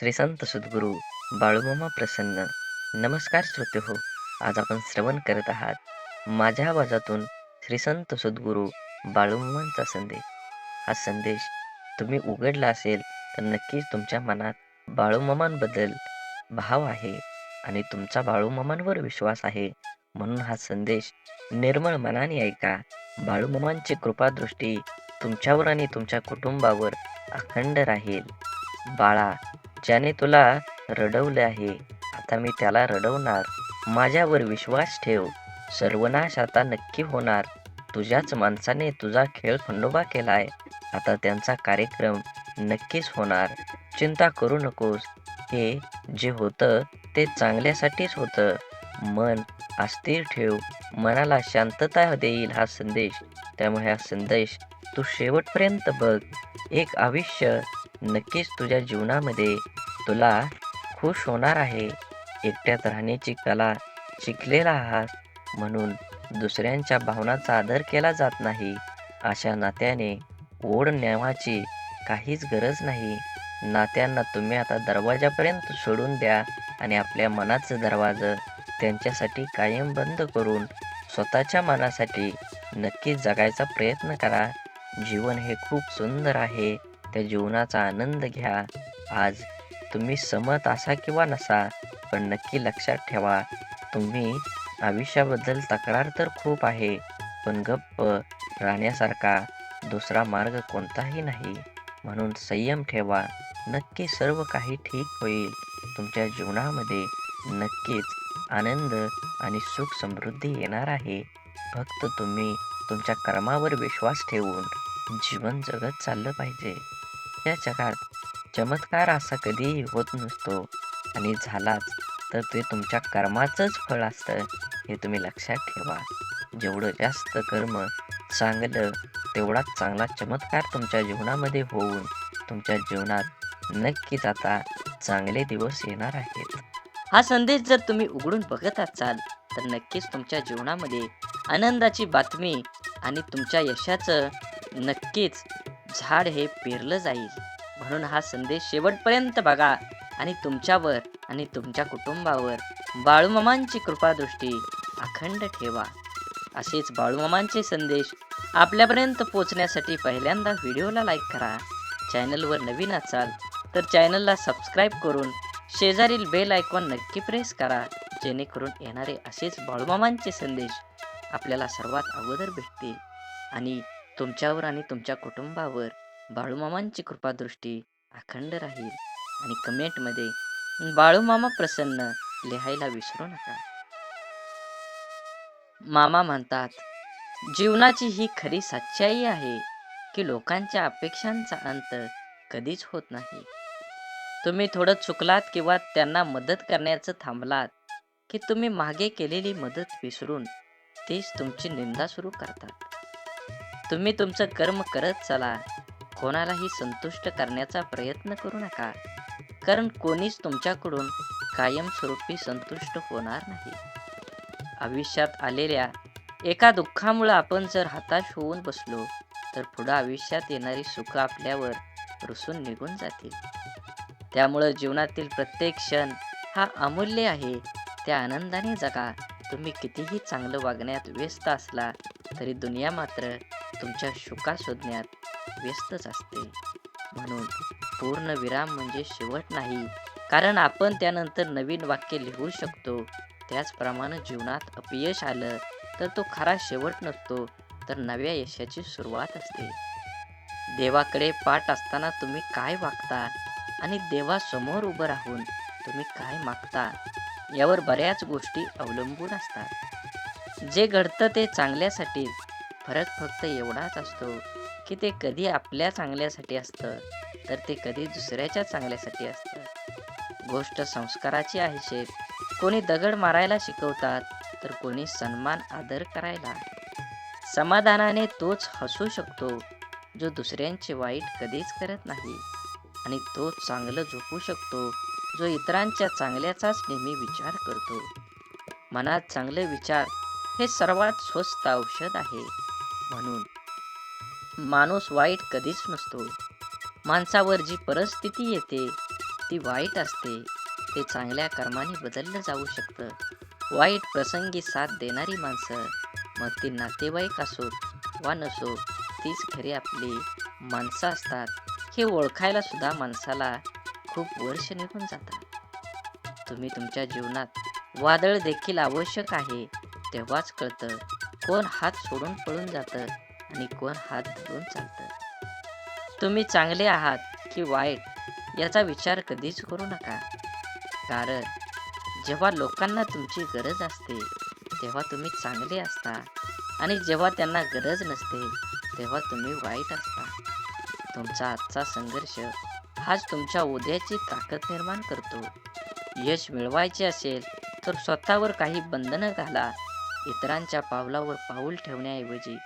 श्री संत सद्गुरू बाळूमामा प्रसन्न. नमस्कार श्रोते हो आज आपण श्रवण करत आहात माझ्या आवाजातून श्री संत सद्गुरू बाळूमामांचा संदेश. हा संदेश तुम्ही उघडला असेल तर नक्कीच तुमच्या मनात बाळूमामांबद्दल भाव आहे आणि तुमचा बाळूमामांवर विश्वास आहे. म्हणून हा संदेश निर्मळ मनाने ऐका. बाळूमामांची कृपादृष्टी तुमच्यावर आणि तुमच्या कुटुंबावर अखंड राहील. बाळा ज्याने तुला रडवले आहे आता मी त्याला रडवणार. माझ्यावर विश्वास ठेव. सर्वनाश आता नक्की होणार. तुझ्याच माणसाने तुझा खेळ खंडोबा केलाय. आता त्यांचा कार्यक्रम नक्कीच होणार. चिंता करू नकोस. हे जे होतं ते चांगल्यासाठीच होतं. मन अस्थिर ठेव. मनाला शांतता देईल हा संदेश. त्यामुळे हा संदेश तू शेवटपर्यंत बघ. एक आयुष्य नक्कीच तुझ्या जीवनामध्ये तुला खुश होणार आहे. एकट्यात राहण्याची कला शिकलेला आहात म्हणून दुसऱ्यांच्या भावनांचा आदर केला जात नाही. अशा नात्याने ओढ न्यावाची काहीच गरज नाही. नात्यांना तुम्ही आता दरवाजापर्यंत सोडून द्या आणि आपल्या मनाचं दरवाजं त्यांच्यासाठी कायम बंद करून स्वतःच्या मनासाठी नक्कीच जगायचा प्रयत्न करा. जीवन हे खूप सुंदर आहे. त्या जीवनाचा आनंद घ्या. आज तुम्ही समत असा किंवा नसा पण नक्की लक्षात ठेवा तुम्ही आयुष्याबद्दल तक्रार तर खूप आहे पण गप्प राहण्यासारखा दुसरा मार्ग कोणताही नाही. म्हणून संयम ठेवा नक्की सर्व काही ठीक होईल. तुमच्या जीवनामध्ये नक्कीच आनंद आणि सुख समृद्धी येणार आहे. फक्त तुम्ही तुमच्या कर्मावर विश्वास ठेवून जीवन जगत चाललं पाहिजे. या जगात चमत्कार असा कधीही होत नसतो आणि झालाच तर ते तुमच्या कर्माचंच फळ असतं हे तुम्ही लक्षात ठेवा. जेवढं जास्त कर्म चांगलं तेवढाच चांगला चमत्कार तुमच्या जीवनामध्ये होऊन तुमच्या जीवनात नक्कीच आता चांगले दिवस येणार आहेत. हा संदेश जर तुम्ही उघडून बघत असाल तर नक्कीच तुमच्या जीवनामध्ये आनंदाची बातमी आणि तुमच्या यशाचं नक्कीच झाड हे पेरलं जाईल. म्हणून हा संदेश शेवटपर्यंत बघा आणि तुमच्यावर आणि तुमच्या कुटुंबावर बाळूमामांची कृपादृष्टी अखंड ठेवा. असेच बाळूमामांचे संदेश आपल्यापर्यंत पोचण्यासाठी पहिल्यांदा व्हिडिओला लाईक करा. चॅनलवर नवीन असाल तर चॅनलला सबस्क्राईब करून शेजारील बेल आयकॉन नक्की प्रेस करा जेणेकरून येणारे असेच बाळूमामांचे संदेश आपल्याला सर्वात अगोदर भेटतील आणि तुमच्यावर आणि तुमच्या कुटुंबावर बाळूमामांची कृपादृष्टी अखंड राहील आणि कमेंटमध्ये बाळूमामा प्रसन्न लिहायला विसरू नका. मामा म्हणतात जीवनाची ही खरी सच्चाई आहे की लोकांच्या अपेक्षांचा अंत कधीच होत नाही. तुम्ही थोडं चुकलात किंवा त्यांना मदत करण्याचं थांबलात की तुम्ही मागे केलेली मदत विसरून तेच तुमची निंदा सुरू करतात. तुम्ही तुमचं कर्म करत चला कोणालाही संतुष्ट करण्याचा प्रयत्न करू नका. कारण कोणीच तुमच्याकडून कायमस्वरूपी संतुष्ट होणार नाही. आयुष्यात आलेल्या एका दुःखामुळं आपण जर हताश होऊन बसलो तर पुढं आयुष्यात येणारी सुख आपल्यावर रुसून निघून जातील. त्यामुळं जीवनातील प्रत्येक क्षण हा अमूल्य आहे. त्या आनंदाने जगा. तुम्ही कितीही चांगलं वागण्यात व्यस्त असला तरी दुनिया मात्र तुमच्या सुखा शोधण्यात व्यस्तच असते. म्हणून पूर्ण विराम म्हणजे शेवट नाही. कारण आपण त्यानंतर नवीन वाक्य लिहू शकतो. त्याचप्रमाणे जीवनात अपयश आलं तर तो खरा शेवट नसतो तर नव्या यशाची सुरुवात असते. देवाकडे पाठ असताना तुम्ही काय वागता? आणि देवासमोर उभं राहून तुम्ही काय मागता? यावर बऱ्याच गोष्टी अवलंबून असतात. जे घडतं ते चांगल्यासाठी फरक फक्त एवढाच असतो. की ते कधी आपल्या चांगल्यासाठी असतं तर ते कधी दुसऱ्याच्या चांगल्यासाठी असतं. गोष्ट संस्काराची आहे शेत कोणी दगड मारायला शिकवतात तर कोणी सन्मान आदर करायला. समाधानाने तोच हसू शकतो जो दुसऱ्यांचे वाईट कधीच करत नाही. आणि तो चांगलं झोपू शकतो जो इतरांच्या चांगल्याचाच नेहमी विचार करतो. मनात चांगले विचार हे सर्वात स्वस्त औषध आहे. म्हणून माणूस वाईट कधीच नसतो. माणसावर जी परिस्थिती येते ती वाईट असते. ते चांगल्या कर्माने बदललं जाऊ शकतं. वाईट प्रसंगी साथ देणारी माणसं मग ती नातेवाईक असोत वा नसो तीच खरी आपली माणसं असतात. हे ओळखायला सुद्धा माणसाला खूप वर्ष निघून जातात. तुम्ही तुमच्या जीवनात वादळ देखील आवश्यक आहे तेव्हाच कळतं कोण हात सोडून पळून जातं. आणि कोण हात धरून चालतं? तुम्ही चांगले आहात की वाईट याचा विचार कधीच करू नका. कारण जेव्हा लोकांना तुमची गरज असते तेव्हा तुम्ही चांगले असता. आणि जेव्हा त्यांना गरज नसते तेव्हा तुम्ही वाईट असता. तुमचा आजचा संघर्ष हाच तुमच्या उद्याची ताकद निर्माण करतो. यश मिळवायचे असेल तर स्वतःवर काही बंधनं घाला. इतरांच्या पावलावर पाऊल ठेवण्याऐवजी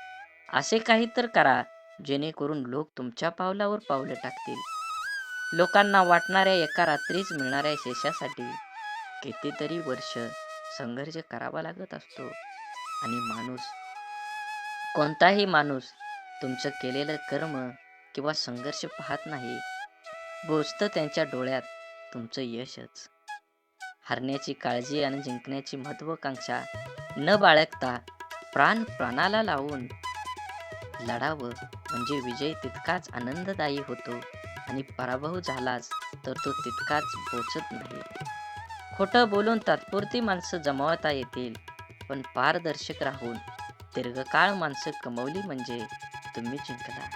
असे काही तर करा जेणेकरून लोक तुमच्या पावलावर पावलं टाकतील. लोकांना वाटणाऱ्या एका रात्रीच मिळणाऱ्या शेषासाठी कितीतरी वर्ष संघर्ष करावा लागत असतो. आणि माणूस कोणताही माणूस तुमचं केलेलं कर्म किंवा संघर्ष पाहत नाही बोचतं त्यांच्या डोळ्यात तुमचं यशच. हरण्याची काळजी आणि जिंकण्याची महत्वाकांक्षा न बाळगता प्राण प्राणाला लावून लढावं म्हणजे विजय तितकाच आनंददायी होतो आणि पराभव झालाच तर तो तितकाच पोचत नाही. खोटं बोलून तात्पुरती माणसं जमावता येतील पण पारदर्शक राहून दीर्घकाळ माणसं कमवली म्हणजे तुम्ही जिंकला.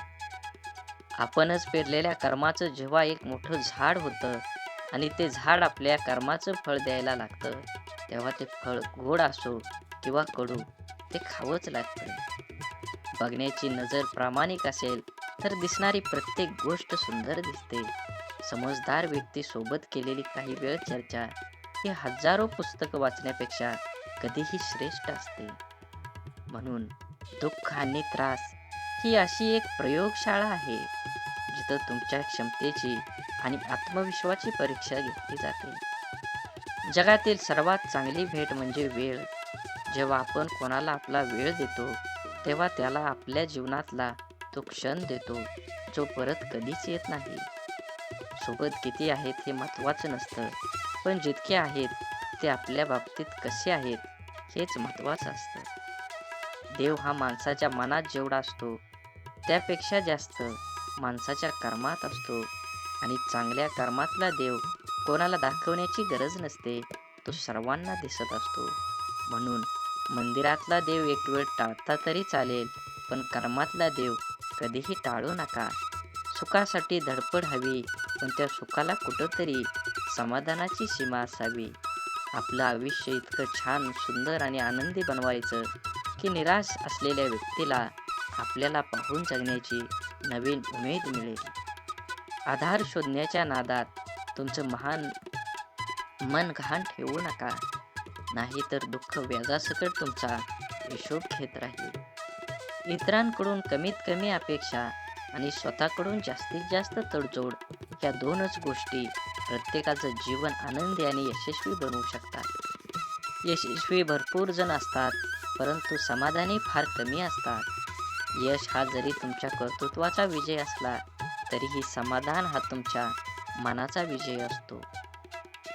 आपणच पेरलेल्या कर्माचं जेव्हा एक मोठं झाड होतं आणि ते झाड आपल्या कर्माचं फळ द्यायला लागतं तेव्हा ते फळ गोड असो किंवा कडू ते खावंच लागतं. बघण्याची नजर प्रामाणिक असेल तर दिसणारी प्रत्येक गोष्ट सुंदर दिसते. समजदार व्यक्ती सोबत केलेली काही वेळ चर्चा ही हजारो पुस्तकं वाचण्यापेक्षा कधीही श्रेष्ठ असते. म्हणून दुःख आणि त्रास ही अशी एक प्रयोगशाळा आहे जिथं तुमच्या क्षमतेची आणि आत्मविश्वाची परीक्षा घेतली जाते. जगातील सर्वात चांगली भेट म्हणजे वेळ. जेव्हा आपण कोणाला आपला वेळ देतो तेव्हा त्याला आपल्या जीवनातला तो क्षण देतो जो परत कधीच येत नाही. सोबत किती आहेत हे महत्त्वाचं नसतं पण जितके आहेत ते आपल्या बाबतीत कसे आहेत हेच महत्त्वाचं असतं. देव हा माणसाच्या मनात जेवढा असतो त्यापेक्षा जास्त माणसाच्या कर्मात असतो. आणि चांगल्या कर्मातला देव कोणाला दाखवण्याची गरज नसते तो सर्वांना दिसत असतो. म्हणून मंदिरातला देव एक वेळ टाळता तरी चालेल पण कर्मातला देव कधीही टाळू नका. सुखासाठी धडपड हवी पण त्या सुखाला कुठंतरी समाधानाची सीमा असावी. आपलं आयुष्य इतकं छान सुंदर आणि आनंदी बनवायचं की निराश असलेल्या व्यक्तीला आपल्याला पाहून जगण्याची नवीन उमेद मिळेल. आधार शोधण्याच्या नादात तुमचं महान मन घाण ठेवू नका. नाही तर दुःख व्याजासकट तुमचा हिशोब घेत राहील. इतरांकडून कमीत कमी अपेक्षा आणि स्वतःकडून जास्तीत जास्त तडजोड या दोनच गोष्टी प्रत्येकाचं जीवन आनंदी आणि यशस्वी बनवू शकतात. यशस्वी भरपूर जण असतात परंतु समाधानी फार कमी असतात. यश हा जरी तुमच्या कर्तृत्वाचा विजय असला तरीही समाधान हा तुमच्या मनाचा विजय असतो.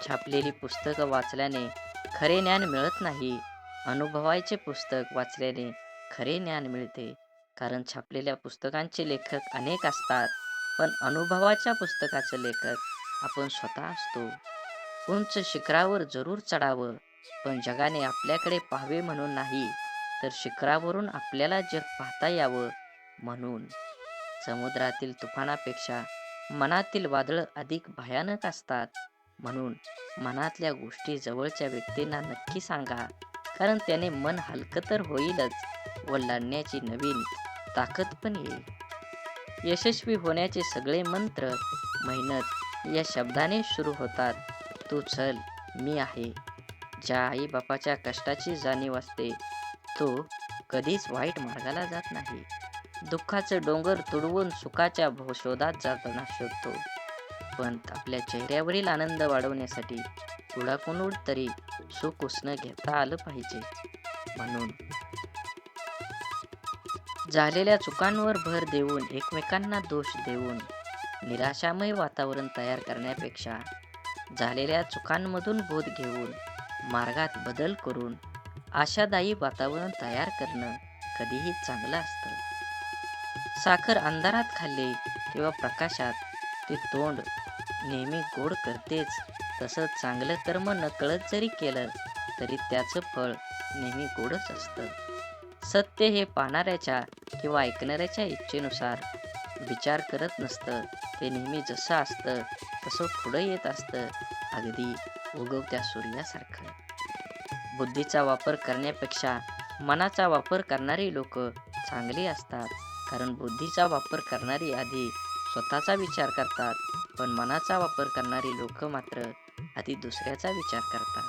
छापलेली पुस्तकं वाचल्याने खरे ज्ञान मिळत नाही. अनुभवायचे पुस्तक वाचल्याने खरे ज्ञान मिळते. कारण छापलेल्या पुस्तकांचे लेखक अनेक असतात. पण अनुभवाच्या पुस्तकाचे लेखक आपण स्वतः असतो. उंच शिखरावर जरूर चढावं. पण जगाने आपल्याकडे पाहावे म्हणून नाही तर शिखरावरून आपल्याला जग पाहता यावं म्हणून. समुद्रातील तुफानापेक्षा मनातील वादळ अधिक भयानक असतात. म्हणून मनातल्या गोष्टी जवळच्या व्यक्तींना नक्की सांगा. कारण त्याने मन हलकं तर होईलच व लढण्याची नवीन ताकद पण येईल. यशस्वी होण्याचे सगळे मंत्र मेहनत या शब्दाने सुरू होतात. तू चल मी आहे. ज्या आई बापाच्या कष्टाची जाणीव असते तो कधीच वाईट मार्गाला जात नाही. दुःखाचं डोंगर तुडवून सुखाच्या भो- शोधात जाताना शोधतो. पण आपल्या चेहऱ्यावरील आनंद वाढवण्यासाठी कुणाकुणूड तरी सुख उसणं घेता आलं पाहिजे. म्हणून झालेल्या चुकांवर भर देऊन एकमेकांना दोष देऊन निराशामय वातावरण तयार करण्यापेक्षा झालेल्या चुकांमधून बोध घेऊन मार्गात बदल करून आशादायी वातावरण तयार करणं कधीही चांगलं असतं. साखर अंधारात खाल्ली किंवा प्रकाशात ते तोंड नेहमी गोड करतेच. तसं चांगलं कर्म नकळत जरी केलं तरी त्याचं फळ नेहमी गोडच असतं. सत्य हे पाहणाऱ्याच्या किंवा ऐकणाऱ्याच्या इच्छेनुसार विचार करत नसतं. ते नेहमी जसं असतं तसं पुढं येत असतं. अगदी उगवत्या सूर्यासारखं. बुद्धीचा वापर करण्यापेक्षा मनाचा वापर करणारी लोक चांगली असतात. कारण बुद्धीचा वापर करणारी आधी स्वतःचा विचार करतात पण मनाचा वापर करणारी लोक मात्र आधी दुसऱ्याचा विचार करतात.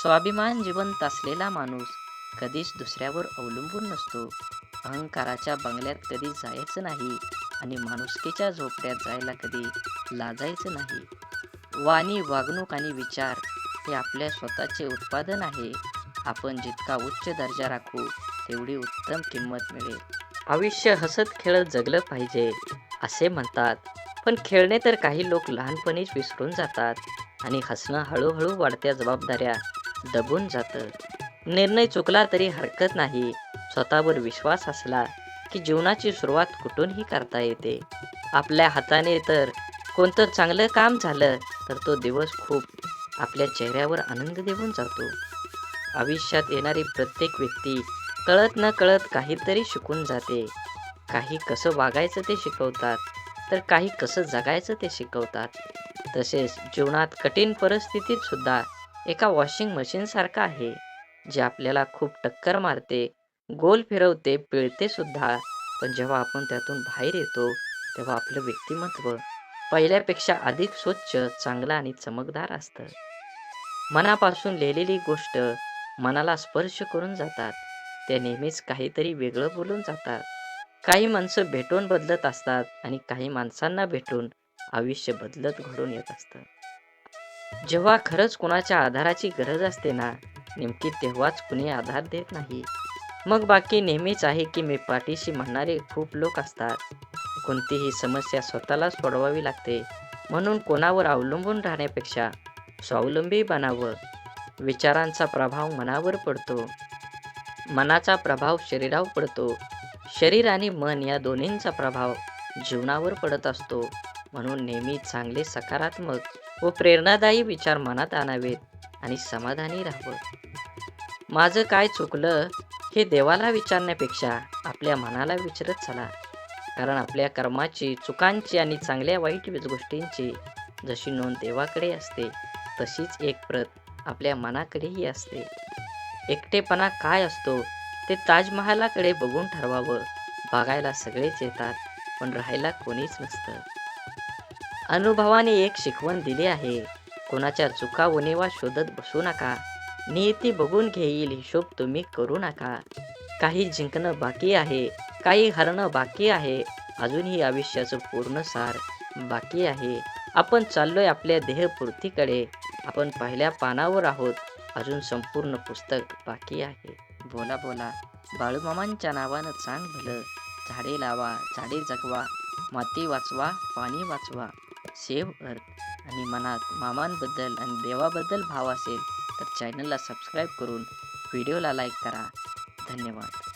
स्वाभिमान जिवंत असलेला माणूस कधीच दुसऱ्यावर अवलंबून नसतो. अहंकाराच्या बंगल्यात कधी जायचं नाही आणि माणुसकीच्या झोपड्यात जायला कधी लाजायचं नाही. वाणी वागणूक आणि विचार हे आपल्या स्वतःचे उत्पादन आहे. आपण जितका उच्च दर्जा राखू तेवढी उत्तम किंमत मिळेल. आयुष्य हसत खेळत जगलं पाहिजे. असे म्हणतात. पण खेळणे तर काही लोक लहानपणीच विसरून जातात आणि हसणं हळूहळू वाढत्या जबाबदाऱ्या दबून जातं. निर्णय चुकला तरी हरकत नाही. स्वतःवर विश्वास असला की जीवनाची सुरुवात कुठूनही करता येते. आपल्या हाताने तर कोणतं चांगलं काम झालं तर तो दिवस खूप आपल्या चेहऱ्यावर आनंद देऊन जातो. आयुष्यात येणारी प्रत्येक व्यक्ती कळत न कळत काहीतरी शिकून जाते. काही कसं वागायचं ते शिकवतात तर काही कसं जगायचं ते शिकवतात. तसेच जीवनात कठीण परिस्थितीत सुद्धा एका वॉशिंग मशीनसारखं आहे जे आपल्याला खूप टक्कर मारते गोल फिरवते पिळते सुद्धा. पण जेव्हा आपण त्यातून बाहेर येतो तेव्हा आपलं व्यक्तिमत्व पहिल्यापेक्षा अधिक स्वच्छ चांगलं आणि चमकदार असतं. मनापासून लिहिलेली गोष्ट मनाला स्पर्श करून जातात. ते नेहमीच काहीतरी वेगळं बोलून जातात. काही माणसं भेटून बदलत असतात आणि काही माणसांना भेटून आयुष्य बदलत घडून येत असतं. जेव्हा खरंच कुणाच्या आधाराची गरज असते ना नेमकी तेव्हाच कुणी आधार देत नाही. मग बाकी नेहमीच आहे की मी पाठीशी म्हणणारे खूप लोक असतात. कोणतीही समस्या स्वतःलाच सोडवावी लागते. म्हणून कोणावर अवलंबून राहण्यापेक्षा स्वावलंबी बनावं. विचारांचा प्रभाव मनावर पडतो. मनाचा प्रभाव शरीरावर पडतो. शरीर आणि मन या दोन्हींचा प्रभाव जीवनावर पडत असतो. म्हणून नेहमी चांगले सकारात्मक व प्रेरणादायी विचार मनात आणावेत आणि समाधानी राहावं. माझं काय चुकलं हे देवाला विचारण्यापेक्षा आपल्या मनाला विचारत चला. कारण आपल्या कर्माची चुकांची आणि चांगल्या वाईट गोष्टींची जशी नोंद देवाकडे असते तशीच एक प्रत आपल्या मनाकडेही असते. एकटेपणा काय असतो ते ताजमहालाकडे बघून ठरवावं. बघायला सगळेच येतात पण राहायला कोणीच नसतं. अनुभवाने एक शिकवण दिली आहे कोणाच्या चुका उनेवा शोधत बसू नका. नियती बघून घेईल हिशोब तुम्ही करू नका. काही जिंकणं बाकी आहे काही हरणं बाकी आहे. अजूनही आयुष्याचं पूर्ण सार बाकी आहे. आपण चाललोय आपल्या देहपूर्तीकडे. आपण पहिल्या पानावर आहोत. अजून संपूर्ण पुस्तक बाकी आहे. बोला बोला. बाळूमामांच्या नावानं चांग भलं. झाडे लावा झाडे जगवा माती वाचवा पाणी वाचवा. सेव अर्थ आणि मनात मामांबद्दल आणि देवाबद्दल भाव असेल तर चॅनलला सबस्क्राईब करून व्हिडिओला लाईक करा. धन्यवाद.